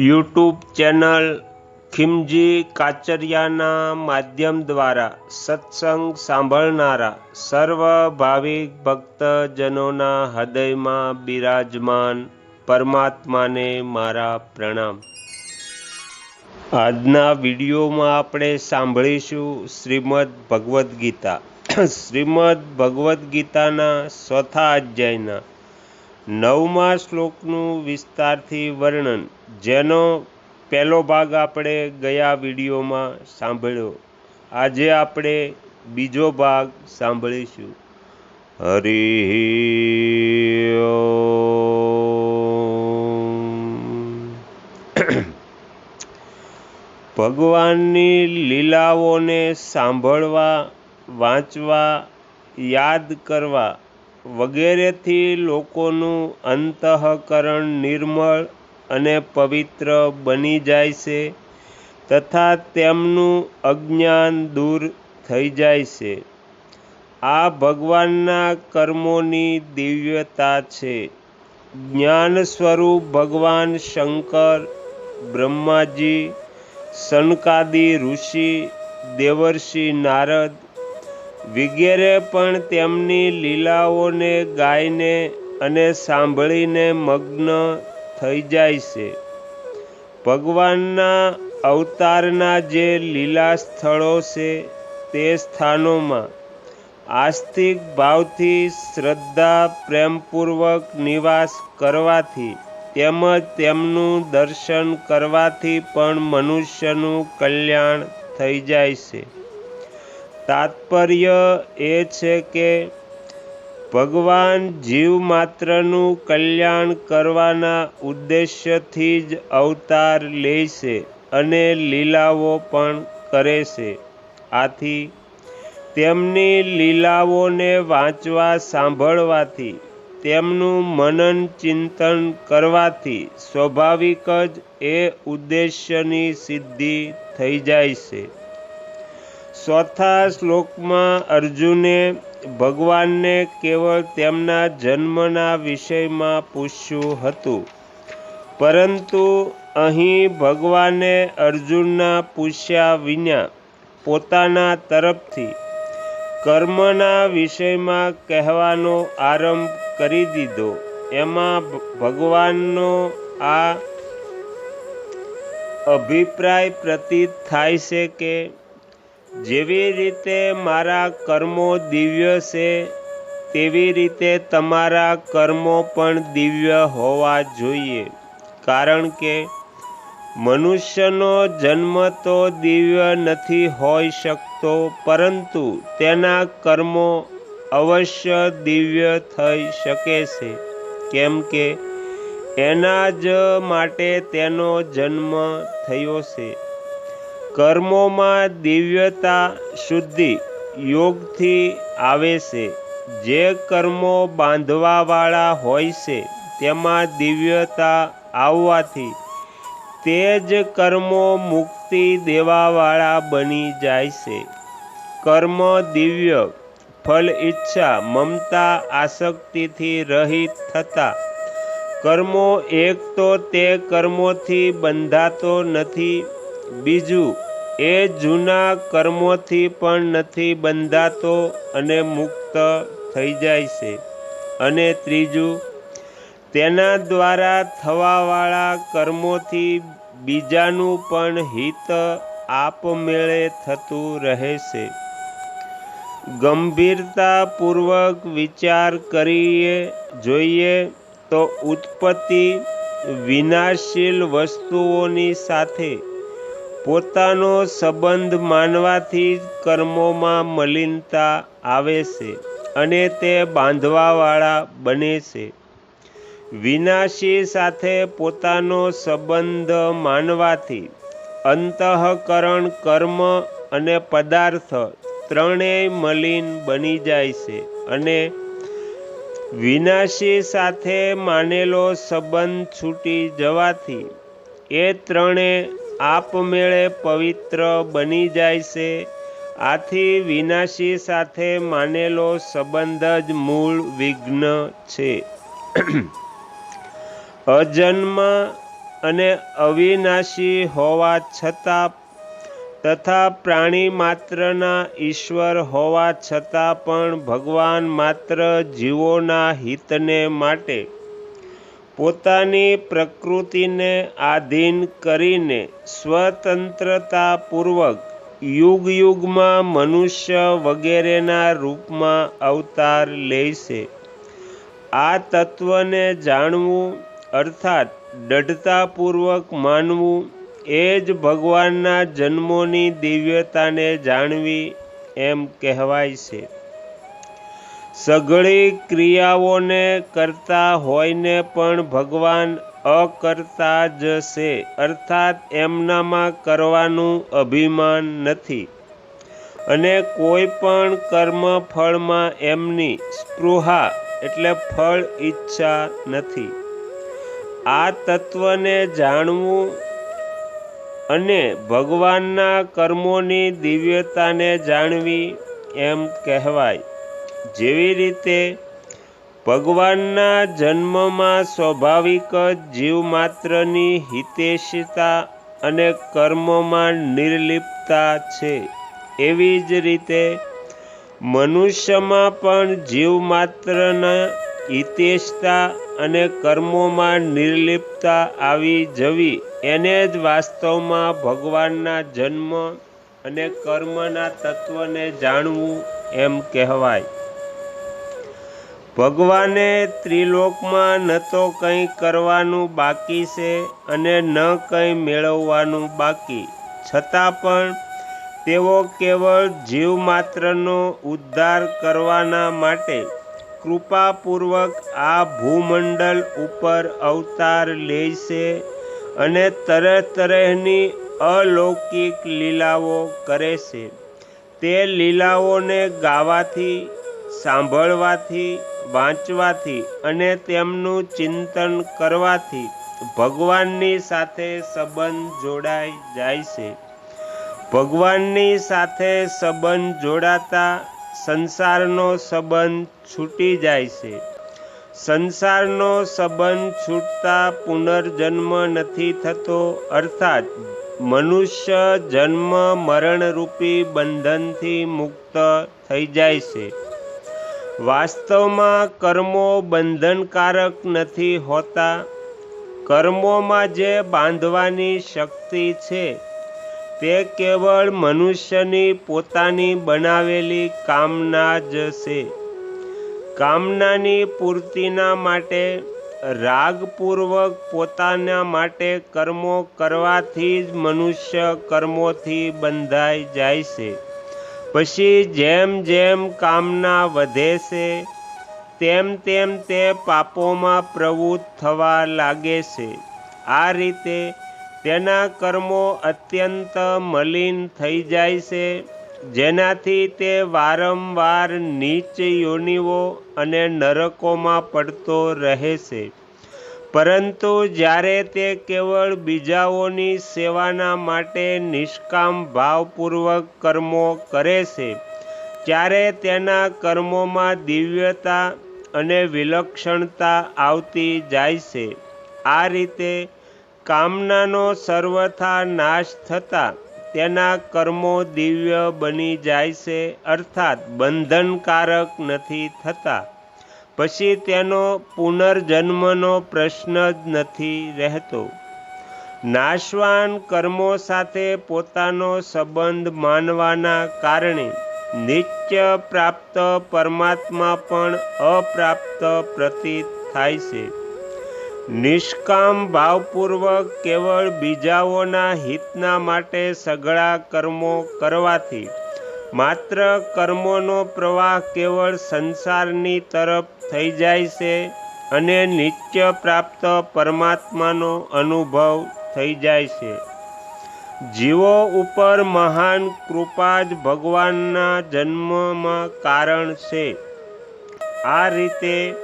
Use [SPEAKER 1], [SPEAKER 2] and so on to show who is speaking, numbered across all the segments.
[SPEAKER 1] YouTube channel ખિમજી કાચરિયાના માધ્યમ દ્વારા સત્સંગ સાંભળનારા સર્વ ભાવિક ભક્તજનોના હૃદયમાં બિરાજમાન પરમાત્માને મારા પ્રણામ. આજના વિડીયોમાં આપણે સાંભળીશું શ્રીમદ ભગવદ્ ગીતા. શ્રીમદ ભગવદ્ ગીતાના ચોથા અધ્યાયના નવમા શ્લોકનું વિસ્તારથી વર્ણન. જેનો પહેલો ભાગ આપણે ગયા વિડીયોમાં સાંભળ્યો. આજે આપણે બીજો ભાગ સાંભળીશું. હરિ ભગવાનની લીલાઓને સાંભળવા, વાંચવા, યાદ કરવા વગેરેથી લોકોનું અંતઃકરણ નિર્મળ અને પવિત્ર બની જાય છે તથા તેમનું અજ્ઞાન દૂર થઈ જાય છે. આ ભગવાનના કર્મોની દિવ્યતા છે. જ્ઞાન સ્વરૂપ ભગવાન શંકર, બ્રહ્માજી, સનકાદી ઋષિ, દેવર્ષિ નારદ વગેરે પણ તેમની લીલાઓને ગાઈને અને સાંભળીને મગ્ન થઈ જાય છે. ભગવાનના અવતારના જે લીલા સ્થળો છે તે સ્થાનોમાં આસ્તિક ભાવથી શ્રદ્ધા, પ્રેમપૂર્વક નિવાસ કરવાથી તેમજ તેમનું દર્શન કરવાથી પણ મનુષ્યનું કલ્યાણ થઈ જાય છે. તાત્પર્ય એ છે કે ભગવાન જીવ માત્રનું કલ્યાણ કરવાના ઉદ્દેશ્યથી જ અવતાર લે છે અને લીલાઓ પણ કરે છે. આથી તેમની લીલાઓને વાંચવા સાંભળવાથી, તેમનું મનન ચિંતન કરવાથી સ્વાભાવિક જ એ ઉદ્દેશ્યની સિદ્ધિ થઈ જાય છે. ચોથા શ્લોકમાં અર્જુને ભગવાનને કેવળ તેમના જન્મના વિષયમાં પૂછ્યું હતું. પરંતુ અહીં ભગવાને અર્જુનના પૂછ્યા વિના પોતાના તરફથી કર્મના વિષયમાં કહેવાનો આરંભ કરી દીધો. એમાં ભગવાનનો આ અભિપ્રાય પ્રતીત થાય છે કે જેવી રીતે મારા કર્મો દિવ્ય છે, તેવી રીતે તમારા કર્મો પણ દિવ્ય હોવા જોઈએ. કારણ કે મનુષ્યનો જન્મ તો દિવ્ય નથી હોઈ શકતો, પરંતુ તેના કર્મો અવશ્ય દિવ્ય થઈ શકે છે. કેમ કે એના જ માટે તેનો જન્મ થયો છે. કર્મોમાં દિવ્યતા શુદ્ધિ યોગથી આવે છે. જે કર્મો બાંધવાવાળા હોય છે, તેમાં દિવ્યતા આવવાથી તે જ કર્મો મુક્તિ દેવાવાળા બની જાય છે. કર્મ દિવ્ય ફલ ઈચ્છા, મમતા, આસક્તિથી રહિત થતા કર્મો એક તો તે કર્મોથી બંધાતો નથી, બીજું એ જૂના કર્મોથી પણ નથી બંધાતો અને મુક્ત થઈ જાય છે. અને ત્રીજું, તેના દ્વારા થવાવાળા કર્મોથી બીજાનું પણ હિત આપમેળે થતું રહે છે. ગંભીરતાપૂર્વક વિચાર કરીએ, જોઈએ તો ઉત્પત્તિ વિનાશીલ વસ્તુઓની સાથે પોતાનો સંબંધ માનવાથી કર્મોમાં મલિનતા આવે છે અને તે બાંધવાવાળા બને છે. વિનાશી સાથે પોતાનો સંબંધ માનવાથી અંતઃકરણ કર્મ અને પદાર્થ ત્રણેય મલિન બની જાય છે અને વિનાશી સાથે માનેલો સંબંધ છૂટી જવાથી એ ત્રણે આપમેળે પવિત્ર બની જાય છે. આથી વિનાશી સાથે માનેલો સંબંધ જ મૂળ વિઘ્ન છે. અજન્મ અને અવિનાશી હોવા છતાં તથા પ્રાણી માત્રના ઈશ્વર હોવા છતાં પણ ભગવાન માત્ર જીવોના હિતને માટે પોતાની પ્રકૃતિને આધીન કરીને સ્વતંત્રતાપૂર્વક યુગ યુગમાં મનુષ્ય વગેરેના રૂપમાં અવતાર લે છે. આ તત્વને જાણવું, અર્થાત દઢતાપૂર્વક માનવું, એ જ ભગવાનના જન્મોની દિવ્યતાને જાણવી એમ કહેવાય છે. સઘળી ક્રિયાઓને કરતા હોઈને પણ ભગવાન અકર્તા જ છે અર્થાત એમનામાં કરવાનું અભિમાન નથી. અને કોઈ પણ કર્મ ફળમાં એમની સ્પૃહા એટલે ફળ ઈચ્છા નથી. આ તત્વને જાણવું અને ભગવાનના કર્મોની દિવ્યતાને જાણવી એમ કહેવાય. જેવી રીતે ભગવાનના જન્મમાં સ્વાભાવિક જ જીવ માત્રની હિતેશિતા અને કર્મમાં નિર્લિપ્તતા છે, એવી જ રીતે મનુષ્યમાં પણ જીવ માત્રના હિતેશતા અને કર્મોમાં નિર્લિપ્તતા આવી જવી, એને જ વાસ્તવમાં ભગવાનના જન્મ અને કર્મના તત્વને જાણવું એમ કહેવાય. ભગવાને ત્રિલોકમાં ન તો કંઈ કરવાનું બાકી છે અને ન કંઈ મેળવવાનું બાકી. છતાં પણ તેઓ કેવળ જીવ માત્રનો ઉદ્ધાર કરવાના માટે કૃપાપૂર્વક આ ભૂમંડળ ઉપર અવતાર લે છે અને તરહ તરહની અલૌકિક લીલાઓ કરે છે. તે લીલાઓને ગાવાથી, સાંભળવાથી વાંચવાથી અને તેમનું ચિંતન કરવાથી ભગવાનની સાથે સંબંધ જોડાઈ જાય છે. ભગવાનની સાથે સંબંધ જોડાતા સંસારનો સંબંધ છૂટી જાય છે. સંસારનો સંબંધ છૂટતા પુનર્જન્મ નથી થતો, અર્થાત મનુષ્ય જન્મ મરણરૂપી બંધનથી મુક્ત થઈ જાય છે. વાસ્તવમાં કર્મો બંધનકારક નથી હોતા. કર્મોમાં જે બાંધવાની શક્તિ છે, તે કેવળ મનુષ્યની પોતાની બનાવેલી કામના જ છે. કામનાની પૂર્તિના માટે, રાગપૂર્વક પોતાના માટે કર્મો કરવાથી જ મનુષ્ય કર્મોથી બંધાઈ જાય છે. પછી જેમ જેમ કામના વધે છે, તેમ તેમ તે પાપોમાં પ્રવૃત્ત થવા લાગે છે. આ રીતે તેના કર્મો અત્યંત મલિન થઈ જાય છે, જેનાથી તે વારંવાર નીચ યોનિઓ અને નરકોમાં પડતો રહે છે. પરંતુ જ્યારે તે કેવળ બીજાઓની સેવાના માટે નિષ્કામ ભાવપૂર્વક કર્મો કરે છે, ત્યારે તેના કર્મોમાં દિવ્યતા અને વિલક્ષણતા આવતી જાય છે. આ રીતે કામનાનો સર્વથા નાશ થતાં તેના કર્મો દિવ્ય બની જાય છે, અર્થાત બંધનકારક નથી થતા. પછી તેનો પુનર્જન્મનો પ્રશ્ન જ નથી રહેતો. નાશવાન કર્મો સાથે પોતાનો સંબંધ માનવાના કારણે નિત્ય પ્રાપ્ત પરમાત્મા પણ અપ્રાપ્ત પ્રતીત થાય છે. નિષ્કામ ભાવપૂર્વક કેવળ બીજાઓના હિતના માટે સઘળા કર્મો કરવાથી માત્ર કર્મોનો પ્રવાહ કેવળ સંસારની તરફ થઈ જાય છે અને નિત્ય પ્રાપ્ત પરમાત્માનો અનુભવ થઈ જાય છે. જીવો ઉપર મહાન કૃપા જ ભગવાનના જન્મમાં કારણ છે. આ રીતે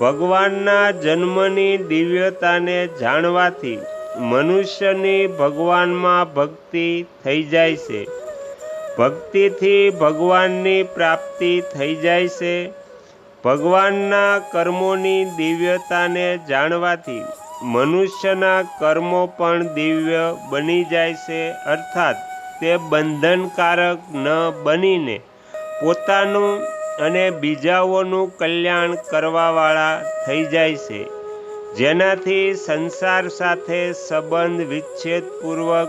[SPEAKER 1] ભગવાનના જન્મની દિવ્યતાને જાણવાથી મનુષ્યની ભગવાનમાં ભક્તિ થઈ જાય છે. ભક્તિથી ભગવાનની પ્રાપ્તિ થઈ જાય છે. ભગવાનના કર્મોની દિવ્યતાને જાણવાથી મનુષ્યના કર્મો પણ દિવ્ય બની જાય છે. અર્થાત તે બંધનકારક ન બનીને પોતાનું અને બીજાઓનું કલ્યાણ કરવાવાળા થઈ જાય છે. જેનાથી સંસાર સાથે સંબંધ વિચ્છેદપૂર્વક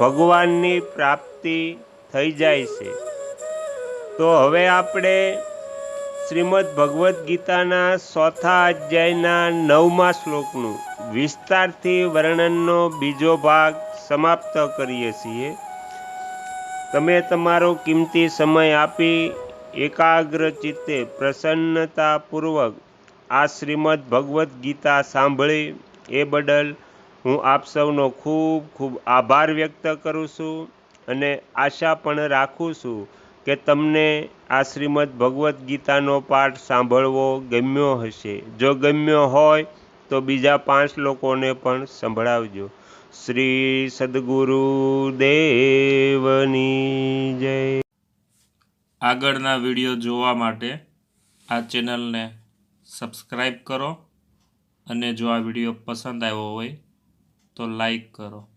[SPEAKER 1] ભગવાનની પ્રાપ્તિ થઈ જાય છે. તો હવે આપણે શ્રીમદ ભગવદ્ ગીતાના ચોથા અધ્યાયના નવમા શ્લોકનું વિસ્તારથી વર્ણનનો બીજો ભાગ સમાપ્ત કરીએ છીએ. તમે તમારો કિંમતી સમય આપી એકાગ્ર ચિત્તે પ્રસન્નતાપૂર્વક આ શ્રીમદ ભગવદ્ ગીતા સાંભળી એ બદલ હું આપ સૌનો ખૂબ ખૂબ આભાર વ્યક્ત કરું છું. અને આશા પણ રાખું છું કે તમને આ શ્રીમદ ભગવદ્ ગીતાનો પાઠ સાંભળવો ગમ્યો હશે. જો ગમ્યો હોય, તો બીજા પાંચ લોકોને પણ સંભળાવજો. શ્રી સદગુરુ દેવની જય.
[SPEAKER 2] આગળના વીડિયો જોવા માટે આ ચેનલને સબસ્ક્રાઈબ કરો અને જો આ વીડિયો પસંદ આવ્યો હોય, તો લાઈક કરો.